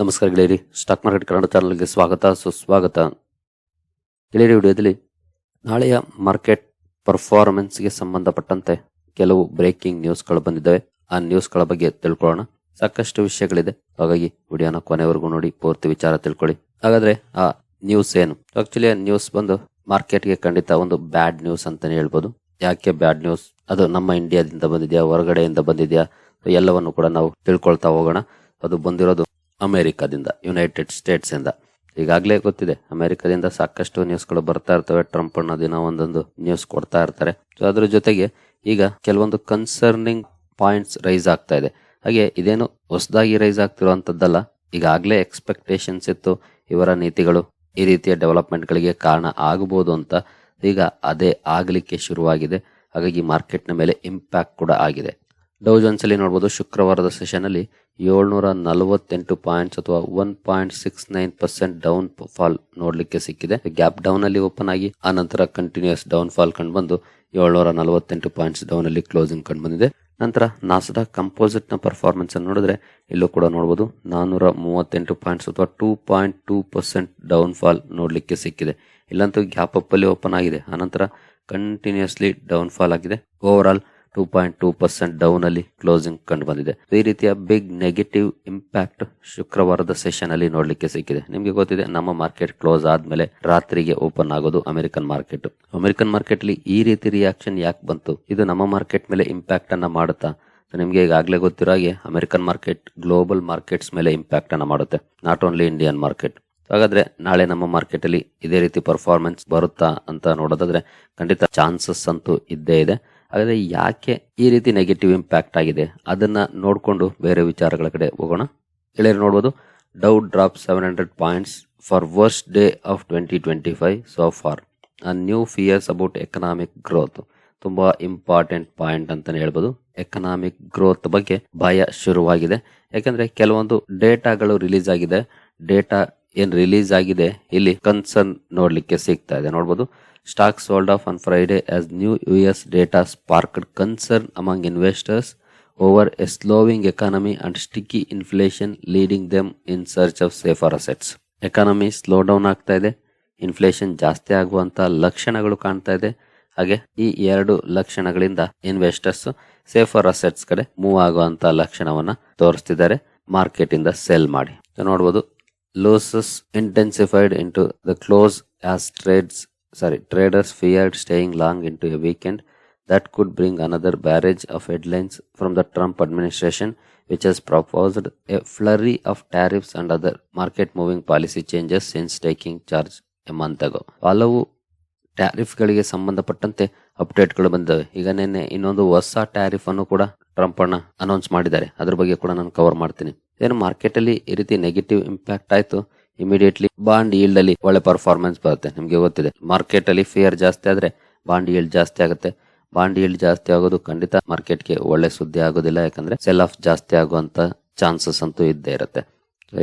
ನಮಸ್ಕಾರ ಗೆಳೆಯರಿ. Stock market Kannada ಚಾನಲ್ಗೆ ಸ್ವಾಗತ, ಸುಸ್ವಾಗತ. ಗೆಳೆಯರಿ ವಿಡಿಯೋದಲ್ಲಿ ನಾಳೆಯ ಮಾರ್ಕೆಟ್ ಪರ್ಫಾರ್ಮೆನ್ಸ್ಗೆ ಸಂಬಂಧಪಟ್ಟಂತೆ ಕೆಲವು ಬ್ರೇಕಿಂಗ್ ನ್ಯೂಸ್ಗಳು ಬಂದಿದ್ದಾವೆ. ಆ ನ್ಯೂಸ್ಗಳ ಬಗ್ಗೆ ತಿಳ್ಕೊಳ್ಳೋಣ. ಸಾಕಷ್ಟು ವಿಷಯಗಳಿದೆ. ಹಾಗಾಗಿ ವಿಡಿಯೋನ ಕೊನೆವರೆಗೂ ನೋಡಿ, ಪೂರ್ತಿ ವಿಚಾರ ತಿಳ್ಕೊಳ್ಳಿ. ಹಾಗಾದ್ರೆ ಆ ನ್ಯೂಸ್ ಏನು? ಆಕ್ಚುಲಿ ಆ ನ್ಯೂಸ್ ಬಂದು ಮಾರ್ಕೆಟ್ಗೆ ಖಂಡಿತ ಒಂದು ಬ್ಯಾಡ್ ನ್ಯೂಸ್ ಅಂತಾನೆ ಹೇಳ್ಬೋದು. ಯಾಕೆ ಬ್ಯಾಡ್ ನ್ಯೂಸ್ ಅದು ನಮ್ಮ ಇಂಡಿಯಾದಿಂದ ಬಂದಿದೆಯಾ? ಹೊರಗಡೆಯಿಂದ ಬಂದಿದೆಯಾ? ಎಲ್ಲವನ್ನು ಕೂಡ ನಾವು ತಿಳ್ಕೊಳ್ತಾ ಹೋಗೋಣ. ಅದು ಬಂದಿರೋದು ಅಮೆರಿಕದಿಂದ ಯುನೈಟೆಡ್ ಸ್ಟೇಟ್ಸ್ ಇಂದ. ಈಗಾಗಲೇ ಗೊತ್ತಿದೆ, ಅಮೆರಿಕದಿಂದ ಸಾಕಷ್ಟು ನ್ಯೂಸ್ಗಳು ಬರ್ತಾ ಇರ್ತವೆ. ಟ್ರಂಪ್ ಅನ್ನ ದಿನ ಒಂದೊಂದು ನ್ಯೂಸ್ ಕೊಡ್ತಾ ಇರ್ತಾರೆ. ಸೊ ಅದ್ರ ಜೊತೆಗೆ ಈಗ ಕೆಲವೊಂದು ಕನ್ಸರ್ನಿಂಗ್ ಪಾಯಿಂಟ್ಸ್ ರೈಸ್ ಆಗ್ತಾ ಇದೆ. ಹಾಗೆ ಇದೇನು ಹೊಸದಾಗಿ ರೈಸ್ ಆಗ್ತಿರುವಂತದ್ದಲ್ಲ, ಈಗಾಗಲೇ ಎಕ್ಸ್ಪೆಕ್ಟೇಷನ್ಸ್ ಇತ್ತು, ಇವರ ನೀತಿಗಳು ಈ ರೀತಿಯ ಡೆವಲಪ್ಮೆಂಟ್ಗಳಿಗೆ ಕಾರಣ ಆಗಬಹುದು ಅಂತ. ಈಗ ಅದೇ ಆಗಲಿಕ್ಕೆ ಶುರುವಾಗಿದೆ. ಹಾಗಾಗಿ ಮಾರ್ಕೆಟ್ನ ಮೇಲೆ ಇಂಪ್ಯಾಕ್ಟ್ ಕೂಡ ಆಗಿದೆ. ಡೌ ಜೋನ್ಸ್ ಅಲ್ಲಿ ನೋಡಬಹುದು ಶುಕ್ರವಾರದ ಸೆಷನ್ ಅಲ್ಲಿ ಏಳ್ನೂರ ನಲವತ್ತೆಂಟು ಪಾಯಿಂಟ್ಸ್ ಅಥವಾ one point six nine percent down fall ನೋಡ್ಲಿಕ್ಕೆ ಸಿಕ್ಕಿದೆ. ಗ್ಯಾಪ್ ಡೌನ್ ಅಲ್ಲಿ ಓಪನ್ ಆಗಿ, ಆ ನಂತರ ಕಂಟಿನ್ಯೂಸ್ ಡೌನ್ ಫಾಲ್ ಕಂಡು ಬಂದು ಏಳ್ನೂರ ನಲವತ್ತೆಂಟು ಪಾಯಿಂಟ್ಸ್ ಡೌನ್ ಅಲ್ಲಿ ಕ್ಲೋಸಿಂಗ್ ಕಂಡು ಬಂದಿದೆ. ನಂತರ ನಾಸದ ಕಂಪೋಸಿಟ್ನ ಪರ್ಫಾರ್ಮೆನ್ಸ್ ಅನ್ನು ನೋಡಿದ್ರೆ, ಇಲ್ಲೂ ಕೂಡ ನೋಡಬಹುದು ನಾನೂರ ಮೂವತ್ತೆಂಟು ಪಾಯಿಂಟ್ಸ್ ಅಥವಾ two point two percent down fall ನೋಡಲಿಕ್ಕೆ ಸಿಕ್ಕಿದೆ. ಇಲ್ಲಂತೂ ಗ್ಯಾಪ್ ಅಪ್ ಅಲ್ಲಿ ಓಪನ್ ಆಗಿದೆ. ಆನಂತರ ಕಂಟಿನ್ಯೂಸ್ಲಿ ಡೌನ್ ಫಾಲ್ ಆಗಿದೆ. Over all two point two percent down ಅಲ್ಲಿ ಕ್ಲೋಸಿಂಗ್ ಕಂಡು ಬಂದಿದೆ. ಈ ರೀತಿಯ ಬಿಗ್ ನೆಗೆಟಿವ್ ಇಂಪ್ಯಾಕ್ಟ್ ಶುಕ್ರವಾರದ ಸೆಷನ್ ಅಲ್ಲಿ ನೋಡ್ಲಿಕ್ಕೆ ಸಿಕ್ಕಿದೆ. ನಿಮ್ಗೆ ಗೊತ್ತಿದೆ, ನಮ್ಮ ಮಾರ್ಕೆಟ್ ಕ್ಲೋಸ್ ಆದ್ಮೇಲೆ ರಾತ್ರಿಗೆ ಓಪನ್ ಆಗೋದು ಅಮೆರಿಕನ್ ಮಾರ್ಕೆಟ್ ಅಮೆರಿಕನ್ ಮಾರ್ಕೆಟ್ ಅಲ್ಲಿ ಈ ರೀತಿ ರಿಯಾಕ್ಷನ್ ಯಾಕೆ ಬಂತು? ಇದು ನಮ್ಮ ಮಾರ್ಕೆಟ್ ಮೇಲೆ ಇಂಪ್ಯಾಕ್ಟ್ ಅನ್ನ ಮಾಡುತ್ತಾ? ನಿಮಗೆ ಈಗಾಗಲೇ ಗೊತ್ತಿರೋ ಹಾಗೆ ಅಮೆರಿಕನ್ ಮಾರ್ಕೆಟ್ ಗ್ಲೋಬಲ್ ಮಾರ್ಕೆಟ್ಸ್ ಮೇಲೆ ಇಂಪ್ಯಾಕ್ಟ್ ಅನ್ನ ಮಾಡುತ್ತೆ. ನಾಟ್ ಓನ್ಲಿ ಇಂಡಿಯನ್ ಮಾರ್ಕೆಟ್ ಹಾಗಾದ್ರೆ ನಾಳೆ ನಮ್ಮ ಮಾರ್ಕೆಟ್ ಅಲ್ಲಿ ಇದೇ ರೀತಿ ಪರ್ಫಾರ್ಮೆನ್ಸ್ ಬರುತ್ತಾ ಅಂತ ನೋಡೋದಾದ್ರೆ ಖಂಡಿತ ಚಾನ್ಸಸ್ ಅಂತೂ ಇದ್ದೇ ಇದೆ. ಹಾಗಾದ್ರೆ ಯಾಕೆ ಈ ರೀತಿ ನೆಗೆಟಿವ್ ಇಂಪ್ಯಾಕ್ಟ್ ಆಗಿದೆ? ಅದನ್ನ ನೋಡಿಕೊಂಡು ಬೇರೆ ವಿಚಾರಗಳ ಕಡೆ ಹೋಗೋಣ. ಎಳೆಯರು ನೋಡ್ಬೋದು? Dow drop seven hundred points for worst day of twenty twenty five so for a new fears about economic growth ತುಂಬಾ ಇಂಪಾರ್ಟೆಂಟ್ ಪಾಯಿಂಟ್ ಅಂತಾನೆ ಹೇಳ್ಬೋದು. ಎಕನಾಮಿಕ್ ಗ್ರೋತ್ ಬಗ್ಗೆ ಭಯ ಶುರುವಾಗಿದೆ. ಯಾಕಂದ್ರೆ ಕೆಲವೊಂದು ಡೇಟಾಗಳು ರಿಲೀಸ್ ಆಗಿದೆ. ಡೇಟಾ ಏನ್ ರಿಲೀಸ್ ಆಗಿದೆ, ಇಲ್ಲಿ ಕನ್ಸರ್ನ್ ನೋಡ್ಲಿಕ್ಕೆ ಸಿಗ್ತಾ ಇದೆ. ನೋಡ್ಬೋದು? Stock sold off on Friday as new U S data sparked concern among investors over a slowing economy and sticky inflation leading them in search of safer assets economy slow down ಆಗ್ತಾ ಇದೆ. Inflation ಜಾಸ್ತಿ ಆಗುವಂತ ಲಕ್ಷಣಗಳು ಕಾಣ್ತಾ ಇದೆ. ಹಾಗೆ ಈ ಎರಡು ಲಕ್ಷಣಗಳಿಂದ ಇನ್ವೆಸ್ಟರ್ಸ್ ಸೇಫರ್ ಅಸೆಟ್ಸ್ ಕಡೆ ಮೂವ್ ಆಗುವಂತ ಲಕ್ಷಣವನ್ನ ತೋರಿಸ್ತಿದ್ದಾರೆ. ಮಾರ್ಕೆಟ್ ಇಂದ ಸೆಲ್ ಮಾಡಿ. ನೋಡಬಹುದು losses intensified into the close as trades sorry traders feared staying long into a weekend that could bring another barrage of headlines from the Trump administration, which has proposed a flurry of tariffs and other market moving policy changes since taking charge a month ago. ಹಲವು ಟ್ಯಾರಿಫ್ಗಳಿಗೆ ಸಂಬಂಧಪಟ್ಟಂತೆ ಅಪ್ಡೇಟ್ಗಳು ಬಂದಿವೆ ಈಗ ನಿನ್ನೆ ಇನ್ನೊಂದು ಹೊಸ tariff ಅನ್ನು ಕೂಡ Trump ಅನ್ನ ಅನೌನ್ಸ್ ಮಾಡಿದ್ದಾರೆ ಅದ್ರ ಬಗ್ಗೆ ಕೂಡ ನಾನು ಕವರ್ ಮಾಡ್ತೀನಿ ಏನು ಮಾರ್ಕೆಟ್ ಅಲ್ಲಿ ಈ ರೀತಿ ನೆಗೆಟಿವ್ ಇಂಪ್ಯಾಕ್ಟ್ ಆಯ್ತು ಇಮಿಡಿಯೇಟ್ಲಿ ಬಾಂಡ್ ಈಲ್ಡ್ ಅಲ್ಲಿ ಒಳ್ಳೆ ಪರ್ಫಾರ್ಮೆನ್ಸ್ ಬರುತ್ತೆ, ನಿಮಗೆ ಗೊತ್ತಿದೆ. ಮಾರ್ಕೆಟ್ ಅಲ್ಲಿ ಫಿಯರ್ ಜಾಸ್ತಿ ಆದ್ರೆ ಬಾಂಡ್ ಈಲ್ಡ್ ಜಾಸ್ತಿ ಆಗುತ್ತೆ. ಬಾಂಡ್ ಈಲ್ಡ್ ಜಾಸ್ತಿ ಆಗೋದು ಖಂಡಿತ ಮಾರ್ಕೆಟ್ಗೆ ಒಳ್ಳೆ ಸುದ್ದಿ ಆಗೋದಿಲ್ಲ, ಯಾಕಂದ್ರೆ ಸೆಲ್ ಆಫ್ ಜಾಸ್ತಿ ಆಗುವಂತ ಚಾನ್ಸಸ್ ಅಂತೂ ಇದ್ದೇ ಇರುತ್ತೆ.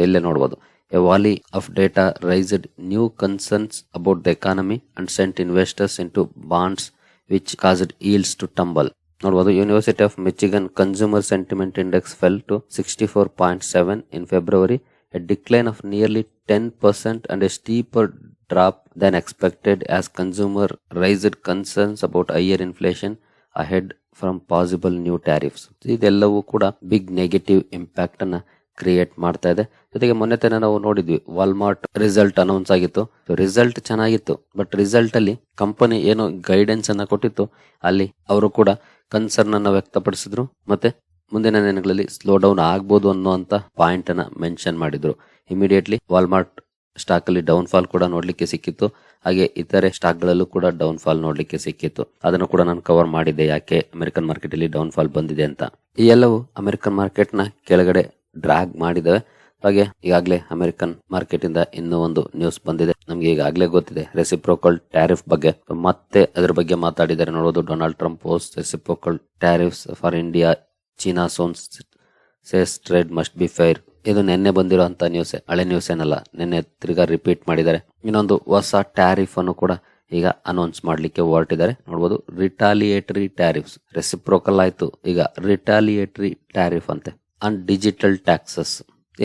ಇಲ್ಲೇ ನೋಡ್ಬೋದು. A volley of data raised new concerns about the economy and sent investors into bonds which caused yields to tumble ನೋಡಬಹುದು university of Michigan consumer sentiment index fell to sixty four point seven in February a decline of nearly 10% and a steeper drop than expected as consumer raised concerns about higher inflation ahead from possible new tariffs. ಇದೆಲ್ಲವೂ ಕೂಡ big negative impact ಅನ್ನ create ಮಾಡ್ತಾ ಇದೆ. ಜೊತೆಗೆ ಮೊನ್ನೆ ತಾನೇ ನಾವು ನೋಡಿದ್ವಿ ವಾಲ್ಮಾರ್ಟ್ ರಿಸಲ್ಟ್ ಅನೌನ್ಸ್ ಆಗಿತ್ತು. ರಿಸಲ್ಟ್ ಚೆನ್ನಾಗಿತ್ತು ಬಟ್ ರಿಸಲ್ಟ್ ಅಲ್ಲಿ ಕಂಪನಿ ಏನು ಗೈಡೆನ್ಸ್ ಅನ್ನ ಕೊಟ್ಟಿತ್ತು. ಅಲ್ಲಿ ಅವರು ಕೂಡ ಕನ್ಸರ್ನ್ ಅನ್ನ ವ್ಯಕ್ತಪಡಿಸಿದ್ರು. ಮತ್ತೆ ಮುಂದಿನ ದಿನಗಳಲ್ಲಿ ಸ್ಲೋ ಡೌನ್ ಆಗ್ಬೋದು ಅನ್ನುವಂತ ಪಾಯಿಂಟ್ ಅನ್ನ ಮೆನ್ಷನ್ ಮಾಡಿದ್ರು. ಇಮಿಡಿಯೇಟ್ಲಿ ವಾಲ್ಮಾರ್ಟ್ ಸ್ಟಾಕ್ ಅಲ್ಲಿ ಡೌನ್ ಫಾಲ್ ಕೂಡ ನೋಡ್ಲಿಕ್ಕೆ ಸಿಕ್ಕಿತ್ತು. ಹಾಗೆ ಇತರೆ ಸ್ಟಾಕ್ ಗಳಲ್ಲೂ ಕೂಡ ಡೌನ್ ಫಾಲ್ ನೋಡ್ಲಿಕ್ಕೆ ಸಿಕ್ಕಿತ್ತು. ಅದನ್ನು ಕೂಡ ನಾನು ಕವರ್ ಮಾಡಿದ್ದೆ, ಯಾಕೆ ಅಮೆರಿಕನ್ ಮಾರ್ಕೆಟ್ ಅಲ್ಲಿ ಡೌನ್ ಫಾಲ್ ಬಂದಿದೆ ಅಂತ. ಈ ಎಲ್ಲವೂ ಅಮೆರಿಕನ್ ಮಾರ್ಕೆಟ್ನ ಕೆಳಗಡೆ ಡ್ರಾಗ್ ಮಾಡಿದವೆ ಹಾಗೆ ಈಗಾಗಲೇ ಅಮೆರಿಕನ್ ಮಾರ್ಕೆಟ್ ಇಂದ ಇನ್ನೂ ಒಂದು ನ್ಯೂಸ್ ಬಂದಿದೆ. ನಮ್ಗೆ ಈಗಾಗಲೇ ಗೊತ್ತಿದೆ ರೆಸಿಪ್ರೋಕಲ್ ಟ್ಯಾರಿಫ್ ಬಗ್ಗೆ. ಮತ್ತೆ ಅದ್ರ ಬಗ್ಗೆ ಮಾತಾಡಿದ್ದಾರೆ ನೋಡೋದು Donald Trump reciprocal tariffs for India China ಸೋನ್ಸ್ says trade must be fair. ಇದು ನಿನ್ನೆ ಬಂದಿರುವಂತ ನ್ಯೂಸ್ ಹಳೆ ನ್ಯೂಸ್ ಏನಲ್ಲ, ನಿನ್ನೆ ತಿರ್ಗಾ ರಿಪೀಟ್ ಮಾಡಿದ್ದಾರೆ. ಇನ್ನೊಂದು ಹೊಸ ಟ್ಯಾರಿಫ್ ಅನ್ನು ಕೂಡ ಈಗ ಅನೌನ್ಸ್ ಮಾಡಲಿಕ್ಕೆ ಹೊರಟಿದ್ದಾರೆ. ನೋಡ್ಬೋದು ರಿಟಾಲಿಯೇಟರಿ ಟ್ಯಾರಿಫ್ಸ್ ರೆಸಿಪ್ರೋಕಲ್ ಆಯಿತು, ಈಗ ರಿಟಾಲಿಯೇಟರಿ ಟ್ಯಾರಿಫ್ ಅಂತೆ. ಅಂಡ್ ಡಿಜಿಟಲ್ ಟ್ಯಾಕ್ಸಸ್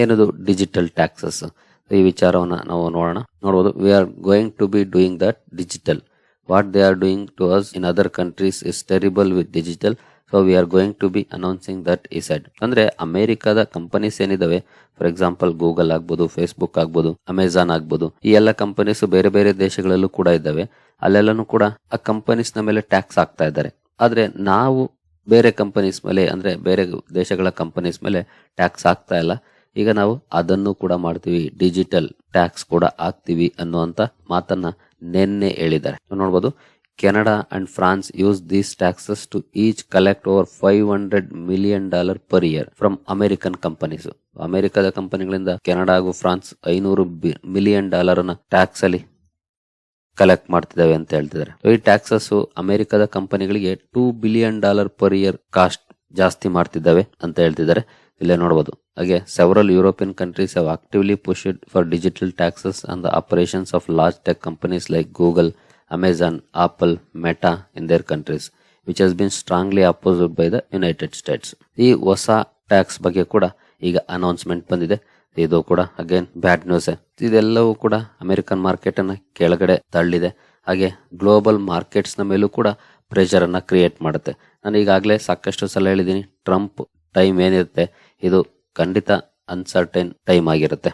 ಏನದು ಡಿಜಿಟಲ್ ಟ್ಯಾಕ್ಸಸ್ ಈ ವಿಚಾರವನ್ನು ನಾವು ನೋಡೋಣ. ನೋಡ್ಬೋದು we are going to be doing that digital what they are doing to us in other countries is terrible with digital so we are going to be announcing that he said ಅಂದ್ರೆ ಅಮೆರಿಕದ companies ಏನಿದಾವೆ? For example Google ಆಗ್ಬೋದು Facebook ಆಗ್ಬೋದು Amazon ಆಗ್ಬೋದು, ಈ ಎಲ್ಲ companies ಬೇರೆ ಬೇರೆ ದೇಶಗಳಲ್ಲೂ ಕೂಡ ಇದ್ದಾವೆ. ಅಲ್ಲೆಲ್ಲನೂ ಕೂಡ ಆ ಕಂಪನೀಸ್ನ ಮೇಲೆ ಟ್ಯಾಕ್ಸ್ ಹಾಕ್ತಾ ಇದ್ದಾರೆ. ಆದ್ರೆ ನಾವು ಬೇರೆ ಕಂಪನೀಸ್ ಮೇಲೆ, ಅಂದ್ರೆ ಬೇರೆ ದೇಶಗಳ ಕಂಪನೀಸ್ ಮೇಲೆ ಟ್ಯಾಕ್ಸ್ ಹಾಕ್ತಾ ಇಲ್ಲ. ಈಗ ನಾವು ಅದನ್ನು ಕೂಡ ಮಾಡ್ತೀವಿ. ಡಿಜಿಟಲ್ ಟ್ಯಾಕ್ಸ್ ಕೂಡ ಹಾಕ್ತಿವಿ ಅನ್ನುವಂತ ಮಾತನ್ನ ನಿನ್ನೆ ಹೇಳಿದ್ದಾರೆ. ನೋಡ್ಬೋದು. And France use these taxes to each collect over five hundred million dollar per year from American companies ಅಮೆರಿಕದ ಕಂಪನಿಗಳಿಂದ ಕೆನಡಾ ಹಾಗೂ ಫ್ರಾನ್ಸ್ ಐನೂರು ಮಿಲಿಯನ್ ಡಾಲರ್ ಅನ್ನ ಟ್ಯಾಕ್ಸ್ ಅಲ್ಲಿ ಕಲೆಕ್ಟ್ ಮಾಡ್ತಿದ್ದಾವೆ ಅಂತ ಹೇಳ್ತಿದ್ದಾರೆ. ಈ ಟ್ಯಾಕ್ಸಸ್ ಅಮೆರಿಕದ ಕಂಪನಿಗಳಿಗೆ two billion dollar per year cost ಜಾಸ್ತಿ ಮಾಡ್ತಿದ್ದಾವೆ ಅಂತ ಹೇಳ್ತಿದ್ದಾರೆ. ಇಲ್ಲೇ ನೋಡಬಹುದು ಹಾಗೆ several European countries have actively pushed for digital taxes and operations of large tech companies like Google Amazon Apple, Meta in their countries, which has been strongly opposed by the United States. ಈ ಹೊಸ tax ಬಗ್ಗೆ ಕೂಡ ಈಗ announcement ಬಂದಿದೆ. ಇದು ಕೂಡ again bad news ಇದೆಲ್ಲವೂ ಕೂಡ ಅಮೆರಿಕನ್ ಮಾರ್ಕೆಟ್ ಅನ್ನ ಕೆಳಗಡೆ ತಳ್ಳಿದೆ. ಹಾಗೆ ಗ್ಲೋಬಲ್ ಮಾರ್ಕೆಟ್ಸ್ನ ಮೇಲೂ ಕೂಡ ಪ್ರೆಷರ್ ಅನ್ನ ಕ್ರಿಯೇಟ್ ಮಾಡುತ್ತೆ. ನಾನು ಈಗಾಗಲೇ ಸಾಕಷ್ಟು ಸಲ ಹೇಳಿದ್ದೀನಿ ಟ್ರಂಪ್ ಟೈಮ್ ಏನಿರುತ್ತೆ ಇದು ಖಂಡಿತ ಅನ್ಸರ್ಟೈನ್ ಟೈಮ್ ಆಗಿರುತ್ತೆ.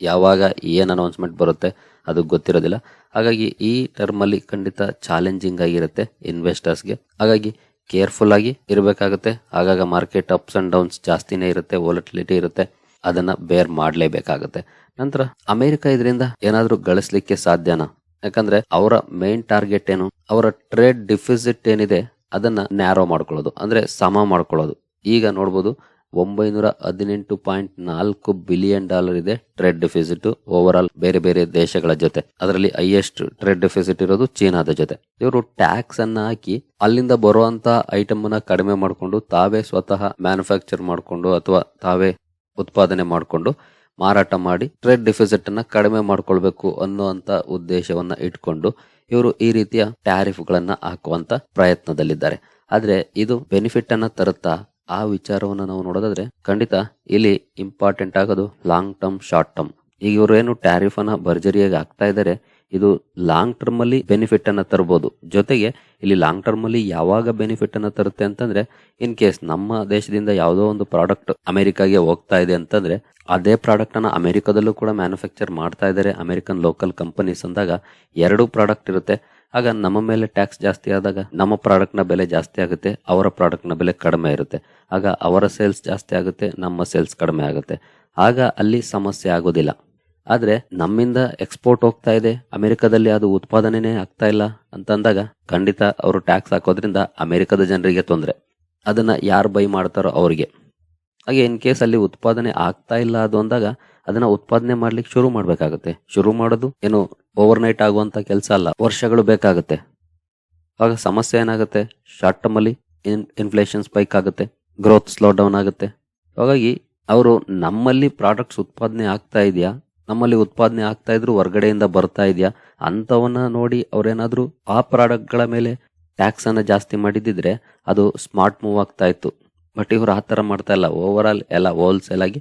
ಯಾವಾಗ ಏನು ಅನೌನ್ಸ್ಮೆಂಟ್ ಬರುತ್ತೆ ಅದು ಗೊತ್ತಿರೋದಿಲ್ಲ. ಹಾಗಾಗಿ ಈ ಟರ್ಮಲ್ಲಿ ಖಂಡಿತ ಚಾಲೆಂಜಿಂಗ್ ಆಗಿರುತ್ತೆ ಇನ್ವೆಸ್ಟರ್ಸ್ಗೆ ಹಾಗಾಗಿ ಕೇರ್ಫುಲ್ ಆಗಿ ಇರಬೇಕಾಗುತ್ತೆ. ಆಗಾಗ ಮಾರ್ಕೆಟ್ ಅಪ್ಸ್ ಅಂಡ್ ಡೌನ್ಸ್ ಜಾಸ್ತಿನೇ ಇರುತ್ತೆ ವಾಲಟಿಲಿಟಿ ಇರುತ್ತೆ. ಅದನ್ನ ಬೇರ್ ಮಾಡಲೇಬೇಕಾಗುತ್ತೆ. ನಂತರ ಅಮೆರಿಕ ಇದರಿಂದ ಏನಾದರೂ ಗಳಿಸ್ಲಿಕ್ಕೆ ಸಾಧ್ಯನಾ? ಯಾಕಂದ್ರೆ ಅವರ ಮೇನ್ ಟಾರ್ಗೆಟ್ ಏನು? ಅವರ ಟ್ರೇಡ್ ಡಿಫಿಸಿಟ್ ಏನಿದೆ, ಅದನ್ನ ನ್ಯಾರೋ ಮಾಡ್ಕೊಳ್ಳೋದು. ಅಂದ್ರೆ ಸಮ ಮಾಡ್ಕೊಳ್ಳೋದು. ಈಗ ನೋಡ್ಬೋದು ಒಂಬೈನೂರ ಹದಿನೆಂಟು ಪಾಯಿಂಟ್ ನಾಲ್ಕು ಬಿಲಿಯನ್ ಡಾಲರ್ ಇದೆ ಟ್ರೇಡ್ ಡೆಫಿಸಿಟ್ ಓವರ್ ಆಲ್ ಬೇರೆ ಬೇರೆ ದೇಶಗಳ ಜೊತೆ. ಅದರಲ್ಲಿ ಹೈಯೆಸ್ಟ್ ಟ್ರೇಡ್ ಡೆಫಿಸಿಟ್ ಇರೋದು ಚೀನಾದ ಜೊತೆ. ಇವರು ಟ್ಯಾಕ್ಸ್ ಅನ್ನ ಹಾಕಿ ಅಲ್ಲಿಂದ ಬರುವಂತ ಐಟಮ್ ಅನ್ನ ಕಡಿಮೆ ಮಾಡಿಕೊಂಡು ತಾವೇ ಸ್ವತಃ ಮ್ಯಾನುಫ್ಯಾಕ್ಚರ್ ಮಾಡಿಕೊಂಡು ಅಥವಾ ತಾವೇ ಉತ್ಪಾದನೆ ಮಾಡಿಕೊಂಡು ಮಾರಾಟ ಮಾಡಿ ಟ್ರೇಡ್ ಡೆಫಿಸಿಟ್ ಅನ್ನ ಕಡಿಮೆ ಮಾಡ್ಕೊಳ್ಬೇಕು ಅನ್ನುವಂತ ಉದ್ದೇಶವನ್ನ ಇಟ್ಕೊಂಡು ಇವರು ಈ ರೀತಿಯ ಟ್ಯಾರಿಫ್ ಗಳನ್ನ ಹಾಕುವಂತ ಪ್ರಯತ್ನದಲ್ಲಿದ್ದಾರೆ. ಆದ್ರೆ ಇದು ಬೆನಿಫಿಟ್ ಅನ್ನ ತರುತ್ತಾ ಆ ವಿಚಾರವನ್ನು ನಾವು ನೋಡೋದಾದ್ರೆ ಖಂಡಿತ ಇಲ್ಲಿ ಇಂಪಾರ್ಟೆಂಟ್ ಆಗೋದು ಲಾಂಗ್ ಟರ್ಮ್ ಶಾರ್ಟ್ ಟರ್ಮ್ ಈಗ ಇವರು ಏನು ಟ್ಯಾರಿಫ್ ಭರ್ಜರಿಯಾಗಿ ಆಗ್ತಾ ಇದ್ದಾರೆ ಇದು ಲಾಂಗ್ ಟರ್ಮ್ ಅಲ್ಲಿ ಬೆನಿಫಿಟ್ ಅನ್ನ ತರಬಹುದು ಜೊತೆಗೆ ಇಲ್ಲಿ ಲಾಂಗ್ ಟರ್ಮ್ ಅಲ್ಲಿ ಯಾವಾಗ ಬೆನಿಫಿಟ್ ಅನ್ನ ತರುತ್ತೆ ಅಂತಂದ್ರೆ ಇನ್ ಕೇಸ್ ನಮ್ಮ ದೇಶದಿಂದ ಯಾವುದೋ ಒಂದು ಪ್ರಾಡಕ್ಟ್ ಅಮೆರಿಕಾಗೆ ಹೋಗ್ತಾ ಇದೆ ಅಂತಂದ್ರೆ, ಅದೇ ಪ್ರಾಡಕ್ಟ್ ಅನ್ನ ಅಮೆರಿಕದಲ್ಲೂ ಕೂಡ ಮ್ಯಾನುಫ್ಯಾಕ್ಚರ್ ಮಾಡ್ತಾ ಇದ್ದಾರೆ ಅಮೆರಿಕನ್ ಲೋಕಲ್ ಕಂಪನೀಸ್ ಅಂದಾಗ ಎರಡು ಪ್ರಾಡಕ್ಟ್ ಇರುತ್ತೆ. ಆಗ ನಮ್ಮ ಮೇಲೆ ಟ್ಯಾಕ್ಸ್ ಜಾಸ್ತಿ ಆದಾಗ ನಮ್ಮ ಪ್ರಾಡಕ್ಟ್ನ ಬೆಲೆ ಜಾಸ್ತಿ ಆಗುತ್ತೆ, ಅವರ ಪ್ರಾಡಕ್ಟ್ನ ಬೆಲೆ ಕಡಿಮೆ ಇರುತ್ತೆ. ಆಗ ಅವರ ಸೇಲ್ಸ್ ಜಾಸ್ತಿ ಆಗುತ್ತೆ, ನಮ್ಮ ಸೇಲ್ಸ್ ಕಡಿಮೆ ಆಗುತ್ತೆ. ಆಗ ಅಲ್ಲಿ ಸಮಸ್ಯೆ ಆಗೋದಿಲ್ಲ. ಆದ್ರೆ ನಮ್ಮಿಂದ ಎಕ್ಸ್ಪೋರ್ಟ್ ಹೋಗ್ತಾ ಇದೆ, ಅಮೆರಿಕದಲ್ಲಿ ಅದು ಉತ್ಪಾದನೆನೇ ಆಗ್ತಾ ಇಲ್ಲ ಅಂತಂದಾಗ ಖಂಡಿತ ಅವರು ಟ್ಯಾಕ್ಸ್ ಹಾಕೋದ್ರಿಂದ ಅಮೆರಿಕದ ಜನರಿಗೆ ತೊಂದರೆ. ಅದನ್ನ ಯಾರು ಬೈ ಮಾಡ್ತಾರೋ ಅವರಿಗೆ. ಹಾಗೆ ಇನ್ ಕೇಸ್ ಅಲ್ಲಿ ಉತ್ಪಾದನೆ ಆಗ್ತಾ ಇಲ್ಲ ಅದು ಅಂದಾಗ ಅದನ್ನ ಉತ್ಪಾದನೆ ಮಾಡ್ಲಿಕ್ಕೆ ಶುರು ಮಾಡಬೇಕಾಗುತ್ತೆ. ಶುರು ಮಾಡೋದು ಏನು ಓವರ್ ನೈಟ್ ಆಗುವಂತ ಕೆಲಸ ಅಲ್ಲ, ವರ್ಷಗಳು ಬೇಕಾಗುತ್ತೆ. ಆಗ ಸಮಸ್ಯೆ ಏನಾಗುತ್ತೆ? ಶಾರ್ಟ್ ಟರ್ಮ್ ಅಲ್ಲಿ ಇನ್ಫ್ಲೇಷನ್ ಸ್ಪೈಕ್ ಆಗುತ್ತೆ ಗ್ರೋತ್ ಸ್ಲೋ ಡೌನ್ ಆಗುತ್ತೆ. ಹಾಗಾಗಿ ಅವರು ನಮ್ಮಲ್ಲಿ ಪ್ರಾಡಕ್ಟ್ಸ್ ಉತ್ಪಾದನೆ ಆಗ್ತಾ ಇದೆಯಾ? ನಮ್ಮಲ್ಲಿ ಉತ್ಪಾದನೆ ಆಗ್ತಾ ಇದ್ರು ಹೊರಗಡೆಯಿಂದ ಬರ್ತಾ ಇದೆಯಾ? ಅಂತವನ್ನ ನೋಡಿ ಅವರೇನಾದರೂ ಆ ಪ್ರಾಡಕ್ಟ್ಗಳ ಮೇಲೆ ಟ್ಯಾಕ್ಸ್ ಅನ್ನ ಜಾಸ್ತಿ ಮಾಡಿದ್ದಿದ್ರೆ ಅದು ಸ್ಮಾರ್ಟ್ ಮೂವ್ ಆಗ್ತಾ ಇತ್ತು. ಬಟ್ ಇವರು ಆ ತರ ಮಾಡ್ತಾ ಇಲ್ಲ. ಓವರ್ ಆಲ್ ಎಲ್ಲ ಹೋಲ್ಸೇಲ್ ಆಗಿ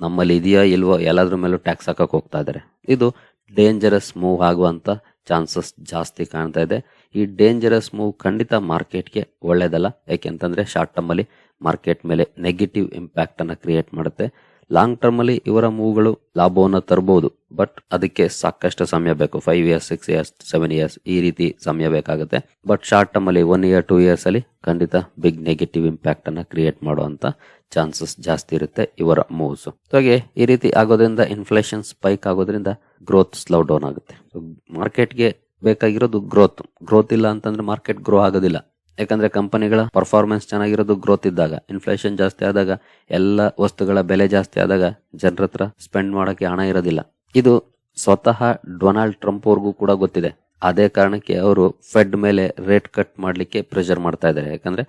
ನಮ್ಮಲ್ಲಿ ಇದೆಯಾ ಇಲ್ವೋ ಎಲ್ಲಾದ್ರ ಮೇಲೂ ಟ್ಯಾಕ್ಸ್ ಹಾಕಕ್ಕೆ ಹೋಗ್ತಾ ಇದಾರೆ. ಇದು ಡೇಂಜರಸ್ ಮೂವ್ ಆಗುವಂತ ಚಾನ್ಸಸ್ ಜಾಸ್ತಿ ಕಾಣ್ತಾ ಇದೆ. ಈ ಡೇಂಜರಸ್ ಮೂವ್ ಖಂಡಿತ ಮಾರ್ಕೆಟ್ಗೆ ಒಳ್ಳೇದಲ್ಲ. ಯಾಕೆಂತಂದ್ರೆ ಶಾರ್ಟ್ ಟರ್ಮ್ ಅಲ್ಲಿ ಮಾರ್ಕೆಟ್ ಮೇಲೆ ನೆಗೆಟಿವ್ ಇಂಪ್ಯಾಕ್ಟ್ ಅನ್ನ ಕ್ರಿಯೇಟ್ ಮಾಡುತ್ತೆ. ಲಾಂಗ್ ಟರ್ಮ್ ಅಲ್ಲಿ ಇವರ ಮೂವ್ಗಳು ಲಾಭವನ್ನು ತರಬಹುದು ಬಟ್ ಅದಕ್ಕೆ ಸಾಕಷ್ಟು ಸಮಯ ಬೇಕು. Five years six years seven years ಈ ರೀತಿ ಸಮಯ ಬೇಕಾಗುತ್ತೆ. ಬಟ್ ಶಾರ್ಟ್ ಟರ್ಮ್ ಅಲ್ಲಿ ಒನ್ ಇಯರ್ ಟೂ ಇಯರ್ಸ್ ಅಲ್ಲಿ ಖಂಡಿತ ಬಿಗ್ ನೆಗೆಟಿವ್ ಇಂಪ್ಯಾಕ್ಟ್ ಅನ್ನ ಕ್ರಿಯೇಟ್ ಮಾಡುವಂತ ಚಾನ್ಸಸ್ ಜಾಸ್ತಿ ಇರುತ್ತೆ ಇವರ ಮೂವ್ಸ್ ಹಾಗೆ ಈ ರೀತಿ ಆಗೋದ್ರಿಂದ ಇನ್ಫ್ಲೇಷನ್ ಸ್ಪೈಕ್ ಆಗೋದ್ರಿಂದ ಗ್ರೋತ್ ಸ್ಲೋ ಡೌನ್ ಆಗುತ್ತೆ. ಮಾರ್ಕೆಟ್ಗೆ ಬೇಕಾಗಿರೋದು ಗ್ರೋತ್ ಗ್ರೋತ್ ಇಲ್ಲ ಅಂತಂದ್ರೆ ಮಾರ್ಕೆಟ್ ಗ್ರೋ ಆಗೋದಿಲ್ಲ. ಯಾಕಂದ್ರೆ ಕಂಪನಿಗಳ ಪರ್ಫಾರ್ಮೆನ್ಸ್ ಚೆನ್ನಾಗಿರೋದು ಗ್ರೋತ್ ಇದ್ದಾಗ ಇನ್ಫ್ಲೇಷನ್ ಜಾಸ್ತಿ ಆದಾಗ, ಎಲ್ಲ ವಸ್ತುಗಳ ಬೆಲೆ ಜಾಸ್ತಿ ಆದಾಗ ಜನರ ಸ್ಪೆಂಡ್ ಮಾಡೋಕ್ಕೆ ಹಣ ಇರೋದಿಲ್ಲ. ಇದು ಸ್ವತಃ ಡೊನಾಲ್ಡ್ ಟ್ರಂಪ್ ಅವ್ರಿಗೂ ಕೂಡ ಗೊತ್ತಿದೆ. ಅದೇ ಕಾರಣಕ್ಕೆ ಅವರು ಫೆಡ್ ಮೇಲೆ ರೇಟ್ ಕಟ್ ಮಾಡಲಿಕ್ಕೆ ಪ್ರೆಷರ್ ಮಾಡ್ತಾ ಇದ್ದಾರೆ. ಯಾಕಂದ್ರೆ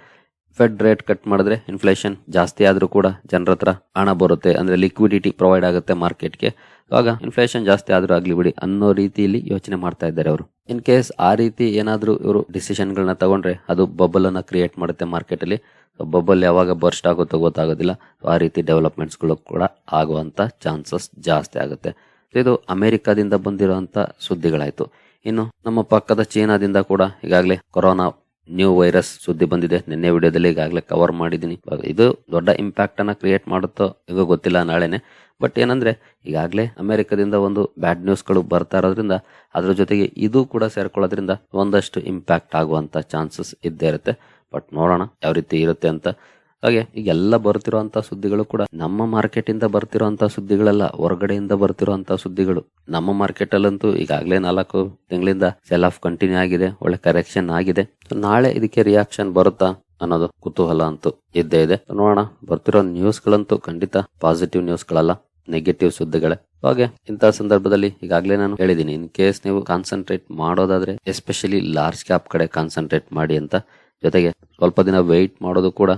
ಫೆಡ್ ರೇಟ್ ಕಟ್ ಮಾಡಿದ್ರೆ ಇನ್ಫ್ಲೇಷನ್ ಜಾಸ್ತಿ ಆದರೂ ಕೂಡ ಜನರ ಹತ್ರ ಹಣ ಬರುತ್ತೆ. ಅಂದ್ರೆ ಲಿಕ್ವಿಡಿಟಿ ಪ್ರೊವೈಡ್ ಆಗುತ್ತೆ ಮಾರ್ಕೆಟ್ಗೆ ಇವಾಗ ಇನ್ಫ್ಲೇಷನ್ ಜಾಸ್ತಿ ಆದರೂ ಆಗ್ಲಿ ಬಿಡಿ ಅನ್ನೋ ರೀತಿಯಲ್ಲಿ ಯೋಚನೆ ಮಾಡ್ತಾ ಇದ್ದಾರೆ ಅವರು. ಇನ್ ಕೇಸ್ ಆ ರೀತಿ ಏನಾದರೂ ಇವರು ಡಿಸಿಷನ್ಗಳನ್ನ ತಗೊಂಡ್ರೆ ಅದು ಬಬಲ್ ಅನ್ನ ಕ್ರಿಯೇಟ್ ಮಾಡುತ್ತೆ ಮಾರ್ಕೆಟ್ ಅಲ್ಲಿ. ಬಬಲ್ ಯಾವಾಗ ಬರ್ಸ್ಟ್ ಆಗುತ್ತೋ ಗೊತ್ತಾಗೋದಿಲ್ಲ. ಆ ರೀತಿ ಡೆವಲಪ್ಮೆಂಟ್ಸ್ಗಳು ಕೂಡ ಆಗುವಂತ ಚಾನ್ಸಸ್ ಜಾಸ್ತಿ ಆಗುತ್ತೆ. ಇದು ಅಮೆರಿಕಾದಿಂದ ಬಂದಿರುವಂತ ಸುದ್ದಿಗಳಾಯ್ತು. ಇನ್ನು ನಮ್ಮ ಪಕ್ಕದ ಚೀನಾದಿಂದ ಕೂಡ ಈಗಾಗಲೇ ಕೊರೋನಾ ನ್ಯೂ ವೈರಸ್ ಸುದ್ದಿ ಬಂದಿದೆ. ನಿನ್ನೆ ವಿಡಿಯೋದಲ್ಲಿ ಈಗಾಗಲೇ ಕವರ್ ಮಾಡಿದ್ದೀನಿ. ಇದು ದೊಡ್ಡ ಇಂಪ್ಯಾಕ್ಟ್ ಅನ್ನ ಕ್ರಿಯೇಟ್ ಮಾಡುತ್ತೋ ಈಗ ಗೊತ್ತಿಲ್ಲ ನಾಳೆನೆ. ಬಟ್ ಏನಂದ್ರೆ, ಈಗಾಗಲೇ ಅಮೆರಿಕದಿಂದ ಒಂದು ಬ್ಯಾಡ್ ನ್ಯೂಸ್ಗಳು ಬರ್ತಾ ಇರೋದ್ರಿಂದ, ಅದ್ರ ಜೊತೆಗೆ ಇದು ಕೂಡ ಸೇರ್ಕೊಳ್ಳೋದ್ರಿಂದ ಒಂದಷ್ಟು ಇಂಪ್ಯಾಕ್ಟ್ ಆಗುವಂತ ಚಾನ್ಸಸ್ ಇದ್ದೇ ಇರುತ್ತೆ. ಬಟ್ ನೋಡೋಣ, ಯಾವ ರೀತಿ ಇರುತ್ತೆ ಅಂತ. ಹಾಗೆ ಈಗೆಲ್ಲ ಬರ್ತಿರುವಂತ ಸುದ್ದಿಗಳು ಕೂಡ ನಮ್ಮ ಮಾರ್ಕೆಟ್ ಇಂದ ಬರ್ತಿರುವಂತಹ ಸುದ್ದಿಗಳೆಲ್ಲ, ಹೊರಗಡೆಯಿಂದ ಬರ್ತಿರುವಂತಹ ಸುದ್ದಿಗಳು. ನಮ್ಮ ಮಾರ್ಕೆಟ್ ಅಲ್ಲಂತೂ ಈಗಾಗಲೇ ನಾಲ್ಕು ತಿಂಗಳಿಂದ ಸೆಲ್ ಆಫ್ ಕಂಟಿನ್ಯೂ ಆಗಿದೆ, ಒಳ್ಳೆ ಕರೆಕ್ಷನ್ ಆಗಿದೆ. ನಾಳೆ ಇದಕ್ಕೆ ರಿಯಾಕ್ಷನ್ ಬರುತ್ತಾ ಅನ್ನೋದು ಕುತೂಹಲ ಅಂತೂ ಇದ್ದೇ ಇದೆ. ನೋಡೋಣ, ಬರ್ತಿರೋ ನ್ಯೂಸ್ ಗಳಂತೂ ಖಂಡಿತ ಪಾಸಿಟಿವ್ ನ್ಯೂಸ್ ಗಳಲ್ಲ ನೆಗೆಟಿವ್ ಸುದ್ದಿಗಳೇ ಹಾಗೆ ಇಂತಹ ಸಂದರ್ಭದಲ್ಲಿ ಈಗಾಗಲೇ ನಾನು ಹೇಳಿದ್ದೀನಿ ಇನ್ ಕೇಸ್ ನೀವು ಕಾನ್ಸಂಟ್ರೇಟ್ ಮಾಡೋದಾದ್ರೆ ಎಸ್ಪೆಷಲಿ ಲಾರ್ಜ್ ಕ್ಯಾಪ್ ಕಡೆ ಕಾನ್ಸಂಟ್ರೇಟ್ ಮಾಡಿ ಅಂತ ಜೊತೆಗೆ ಸ್ವಲ್ಪ ದಿನ ವೆಯ್ಟ್ ಮಾಡೋದು ಕೂಡ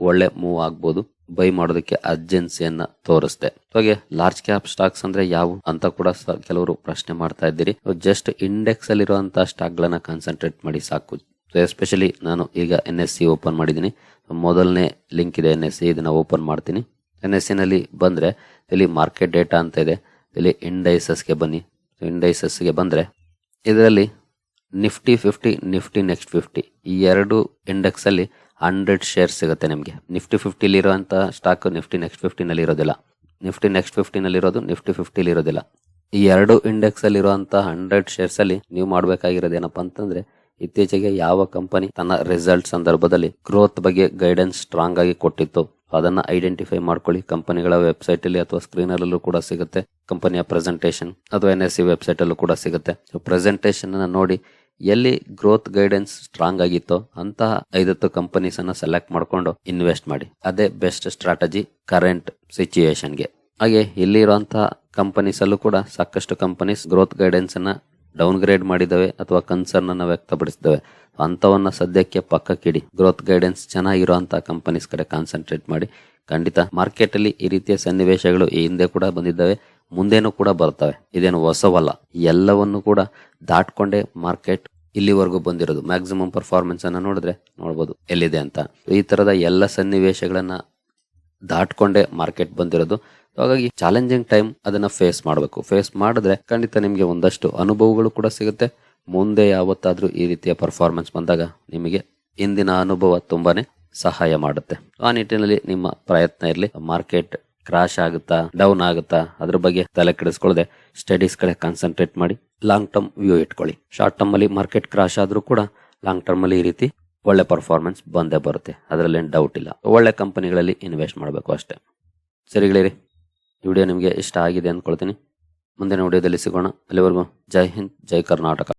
ಒಳ್ಳೆ ಮೂವ್ ಆಗ್ಬೋದು. ಬೈ ಮಾಡೋದಕ್ಕೆ ಅರ್ಜೆನ್ಸಿಯನ್ನ ತೋರಿಸ್ದೆ. ಹಾಗೆ ಲಾರ್ಜ್ ಕ್ಯಾಪ್ ಸ್ಟಾಕ್ಸ್ ಅಂದ್ರೆ ಯಾವ ಅಂತ ಕೂಡ ಕೆಲವರು ಪ್ರಶ್ನೆ ಮಾಡ್ತಾ ಇದ್ದೀರಿ. ಜಸ್ಟ್ ಇಂಡೆಕ್ಸ್ ಅಲ್ಲಿರುವಂತಹ ಸ್ಟಾಕ್ ಗಳನ್ನ ಕಾನ್ಸಂಟ್ರೇಟ್ ಮಾಡಿ ಸಾಕು. ಎಸ್ಪೆಷಲಿ ನಾನು ಈಗ ಎನ್ ಎಸ್ ಸಿ ಓಪನ್ ಮಾಡಿದ್ದೀನಿ. ಮೊದಲನೇ ಲಿಂಕ್ ಇದೆ ಎನ್ ಎಸ್ ಸಿ ಇದನ್ನ ಓಪನ್ ಮಾಡ್ತೀನಿ. ಎನ್ ಎಸ್ ಸಿ ನಲ್ಲಿ ಬಂದ್ರೆ ಇಲ್ಲಿ ಮಾರ್ಕೆಟ್ ಡೇಟಾ ಅಂತ ಇದೆ. ಇಲ್ಲಿ ಇಂಡೈಸಸ್ಗೆ ಬನ್ನಿ. ಇಂಡೈಸಸ್ಗೆ ಬಂದ್ರೆ ಇದರಲ್ಲಿ Nifty fifty Nifty next fifty ಈ ಎರಡು ಇಂಡೆಕ್ಸ್ ಅಲ್ಲಿ ಹಂಡ್ರೆಡ್ ಶೇರ್ ಸಿಗುತ್ತೆ ನಿಮಗೆ. ನಿಫ್ಟಿ ಫಿಫ್ಟಿಲಿ ಇರುವಂತ ಸ್ಟಾಕ್ ನಿಫ್ಟಿ ನೆಕ್ಸ್ಟ್ ಫಿಫ್ಟಿನಲ್ಲಿ ಇರೋದಿಲ್ಲ ನಿಫ್ಟಿ ನೆಕ್ಸ್ಟ್ ಫಿಫ್ಟಿನಲ್ಲಿ ಇರೋದು ನಿಫ್ಟಿ ಫಿಫ್ಟಿಲಿ ಇರೋದಿಲ್ಲ ಈ ಎರಡು ಇಂಡೆಕ್ಸ್ ಅಲ್ಲಿ ಇರುವಂತ ಹಂಡ್ರೆಡ್ ಶೇರ್ಸಲ್ಲಿ ನೀವು ಮಾಡಬೇಕಾಗಿರೋದು ಏನಪ್ಪಾ ಅಂತಂದ್ರೆ, ಇತ್ತೀಚೆಗೆ ಯಾವ ಕಂಪನಿ ತನ್ನ ರಿಸಲ್ಟ್ ಸಂದರ್ಭದಲ್ಲಿ ಗ್ರೋತ್ ಬಗ್ಗೆ ಗೈಡೆನ್ಸ್ ಸ್ಟ್ರಾಂಗ್ ಆಗಿ ಕೊಟ್ಟಿತ್ತು, ಅದನ್ನ ಐಡೆಂಟಿಫೈ ಮಾಡ್ಕೊಳ್ಳಿ. ಕಂಪನಿಗಳ ವೆಬ್ಸೈಟ್ ಅಲ್ಲಿ ಅಥವಾ ಸ್ಕ್ರೀನರ್ ಅಲ್ಲೂ ಕೂಡ ಸಿಗುತ್ತೆ. ಕಂಪನಿಯ ಪ್ರೆಸೆಂಟೇಶನ್ ಅಥವಾ ಎನ್ ಎಸ್ ಸಿ ವೆಬ್ಸೈಟ್ ಅಲ್ಲೂ ಕೂಡ ಸಿಗುತ್ತೆ. ಪ್ರೆಸೆಂಟೇಶನ್ ಪ್ರೆಸೆಂಟೇಷನನ್ನು ನೋಡಿ ಎಲ್ಲಿ ಗ್ರೋತ್ ಗೈಡೆನ್ಸ್ ಸ್ಟ್ರಾಂಗ್ ಆಗಿತ್ತೋ ಅಂತಹ ಐದತ್ತು ಕಂಪನೀಸ್ ಅನ್ನ ಸೆಲೆಕ್ಟ್ ಮಾಡ್ಕೊಂಡು ಇನ್ವೆಸ್ಟ್ ಮಾಡಿ. ಅದೇ ಬೆಸ್ಟ್ ಸ್ಟ್ರಾಟಜಿ ಕರೆಂಟ್ ಸಿಚುಯೇಷನ್ಗೆ ಹಾಗೆ ಇಲ್ಲಿ ಇರುವಂತಹ ಕಂಪನೀಸ್ ಅಲ್ಲೂ ಕೂಡ ಸಾಕಷ್ಟು ಕಂಪನೀಸ್ ಗ್ರೋತ್ ಗೈಡೆನ್ಸ್ ಅನ್ನ ಡೌನ್ ಗ್ರೇಡ್ ಮಾಡಿದವೆ ಅಥವಾ ಕನ್ಸರ್ನ್ ಅನ್ನ ವ್ಯಕ್ತಪಡಿಸಿದವೆ. ಅಂತವನ್ನ ಸದ್ಯಕ್ಕೆ ಪಕ್ಕಕ್ಕಿಡಿ. ಗ್ರೋತ್ ಗೈಡೆನ್ಸ್ ಚೆನ್ನಾಗಿರುವಂತಹ ಕಂಪನೀಸ್ ಕಡೆ ಕಾನ್ಸಂಟ್ರೇಟ್ ಮಾಡಿ. ಖಂಡಿತ ಮಾರ್ಕೆಟ್ ಅಲ್ಲಿ ಈ ರೀತಿಯ ಸನ್ನಿವೇಶಗಳು ಈ ಹಿಂದೆ ಕೂಡ ಬಂದಿದ್ದಾವೆ. ಮುಂದೇನೂ ಕೂಡ ಬರ್ತವೆ ಇದೇನು ಹೊಸವಲ್ಲ. ಎಲ್ಲವನ್ನು ಕೂಡ ದಾಟ್ಕೊಂಡೇ ಮಾರ್ಕೆಟ್ ಇಲ್ಲಿವರೆಗೂ ಬಂದಿರೋದು. ಮ್ಯಾಕ್ಸಿಮಮ್ ಪರ್ಫಾರ್ಮೆನ್ಸ್ ಅನ್ನ ನೋಡಿದ್ರೆ ನೋಡ್ಬೋದು ಎಲ್ಲಿದೆ ಅಂತ. ಈ ತರದ ಎಲ್ಲ ಸನ್ನಿವೇಶಗಳನ್ನ ದಾಟ್ಕೊಂಡೇ ಮಾರ್ಕೆಟ್ ಬಂದಿರೋದು. ಹಾಗಾಗಿ ಚಾಲೆಂಜಿಂಗ್ ಟೈಮ್ ಅದನ್ನ ಫೇಸ್ ಮಾಡಬೇಕು. ಫೇಸ್ ಮಾಡಿದ್ರೆ ಖಂಡಿತ ನಿಮಗೆ ಒಂದಷ್ಟು ಅನುಭವಗಳು ಕೂಡ ಸಿಗುತ್ತೆ. ಮುಂದೆ ಯಾವತ್ತಾದ್ರೂ ಈ ರೀತಿಯ ಪರ್ಫಾರ್ಮೆನ್ಸ್ ಬಂದಾಗ ನಿಮಗೆ ಇಂದಿನ ಅನುಭವ ತುಂಬಾನೇ ಸಹಾಯ ಮಾಡುತ್ತೆ. ಆ ನಿಟ್ಟಿನಲ್ಲಿ ನಿಮ್ಮ ಪ್ರಯತ್ನ ಇರಲಿ. ಮಾರ್ಕೆಟ್ ಕ್ರಾಶ್ ಆಗುತ್ತಾ ಡೌನ್ ಆಗುತ್ತಾ, ಅದ್ರ ಬಗ್ಗೆ ತಲೆ ಕೆಡಿಸ್ಕೊಳ್ಳದೆ ಸ್ಟಡೀಸ್ ಕಡೆ ಕಾನ್ಸಂಟ್ರೇಟ್ ಮಾಡಿ ಲಾಂಗ್ ಟರ್ಮ್ ವ್ಯೂ ಇಟ್ಕೊಳ್ಳಿ. ಶಾರ್ಟ್ ಟರ್ಮ್ ಅಲ್ಲಿ ಮಾರ್ಕೆಟ್ ಕ್ರಾಶ್ ಆದ್ರೂ ಕೂಡ ಲಾಂಗ್ ಟರ್ಮ್ ಅಲ್ಲಿ ಈ ರೀತಿ ಒಳ್ಳೆ ಪರ್ಫಾರ್ಮೆನ್ಸ್ ಬಂದೇ ಬರುತ್ತೆ. ಅದರಲ್ಲೇನು ಡೌಟ್ ಇಲ್ಲ. ಒಳ್ಳೆ ಕಂಪನಿಗಳಲ್ಲಿ ಇನ್ವೆಸ್ಟ್ ಮಾಡಬೇಕು ಅಷ್ಟೇ. ಸರಿಗಳಿರಿ ಈ ವಿಡಿಯೋ ನಿಮಗೆ ಇಷ್ಟ ಆಗಿದೆ ಅಂದ್ಕೊಳ್ತೀನಿ ಮುಂದಿನ ವಿಡಿಯೋದಲ್ಲಿ ಸಿಗೋಣ. ಅಲ್ಲಿವರೆಗೂ ಜೈ ಹಿಂದ್, ಜೈ ಕರ್ನಾಟಕ.